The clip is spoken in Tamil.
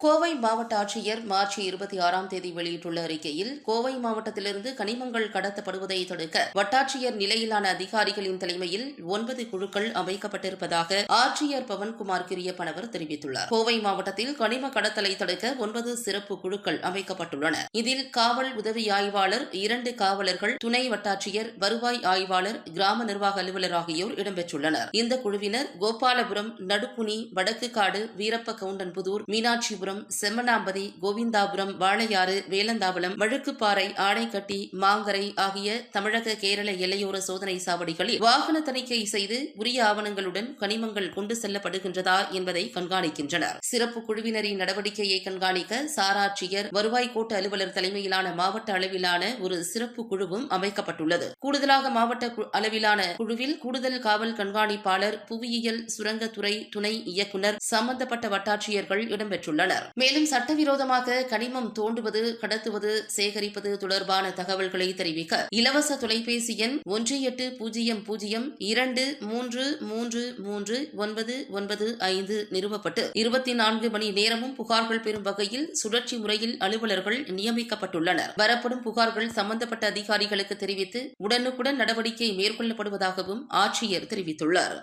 கோவை மாவட்ட ஆட்சியர் மார்ச் இருபத்தி ஆறாம் தேதி வெளியிட்டுள்ள அறிக்கையில் கோவை மாவட்டத்திலிருந்து கனிமங்கள் கடத்தப்படுவதை தடுக்க வட்டாட்சியர் நிலையிலான அதிகாரிகளின் தலைமையில் ஒன்பது குழுக்கள் அமைக்கப்பட்டிருப்பதாக ஆட்சியர் பவன்குமார் கிரியப்பனவர் தெரிவித்துள்ளார். கோவை மாவட்டத்தில் கனிம கடத்தலை தடுக்க ஒன்பது சிறப்பு குழுக்கள் அமைக்கப்பட்டுள்ளன. இதில் காவல் உதவி ஆய்வாளர் இரண்டு காவலர்கள் துணை வட்டாட்சியர் வருவாய் ஆய்வாளர் கிராம நிர்வாக அலுவலர் ஆகியோர் இடம்பெற்றுள்ளனர். இந்த குழுவினர் கோபாலபுரம் நடுப்புனி வடக்கு காடு வீரப்ப கவுண்டன்புதூர் மீனாட்சிபுரம் செம்மனாம்பதி கோவிந்தாபுரம் வாழையாறு வேலந்தாவளம் வழுக்குப்பாறை ஆடைக்கட்டி மாங்கரை ஆகிய தமிழக கேரள எல்லையோர சோதனை சாவடிகளில் வாகன தணிக்கை செய்து உரிய ஆவணங்களுடன் கனிமங்கள் கொண்டு செல்லப்படுகின்றதா என்பதை கண்காணிக்கின்றனர். சிறப்பு குழுவினரின் நடவடிக்கையை கண்காணிக்க சாராட்சியர் வருவாய் கோட்ட அலுவலர் தலைமையிலான மாவட்ட அளவிலான ஒரு சிறப்பு குழுவும் அமைக்கப்பட்டுள்ளது. கூடுதலாக மாவட்ட அளவிலான குழுவில் கூடுதல் காவல் கண்காணிப்பாளர் புவியியல் சுரங்கத்துறை துணை இயக்குனர் சம்பந்தப்பட்ட வட்டாட்சியர்கள் இடம்பெற்றுள்ளனர். மேலும் சட்டவிரோதமாக கனிமம் தோண்டுவது கடத்துவது சேகரிப்பது தொடர்பான தகவல்களை தெரிவிக்க இலவச தொலைபேசி எண் ஒன்று எட்டு பூஜ்ஜியம் பூஜ்ஜியம் இரண்டு மூன்று மூன்று மூன்று ஒன்பது ஒன்பது ஐந்து நிறுவப்பட்டு இருபத்தி நான்கு மணி நேரமும் புகார்கள் பெறும் வகையில் சுழற்சி முறையில் அலுவலர்கள் நியமிக்கப்பட்டுள்ளனர். வரப்படும் புகார்கள் சம்பந்தப்பட்ட அதிகாரிகளுக்கு தெரிவித்து உடனுக்குடன் நடவடிக்கை மேற்கொள்ளப்படுவதாகவும் ஆட்சியர் தெரிவித்துள்ளார்.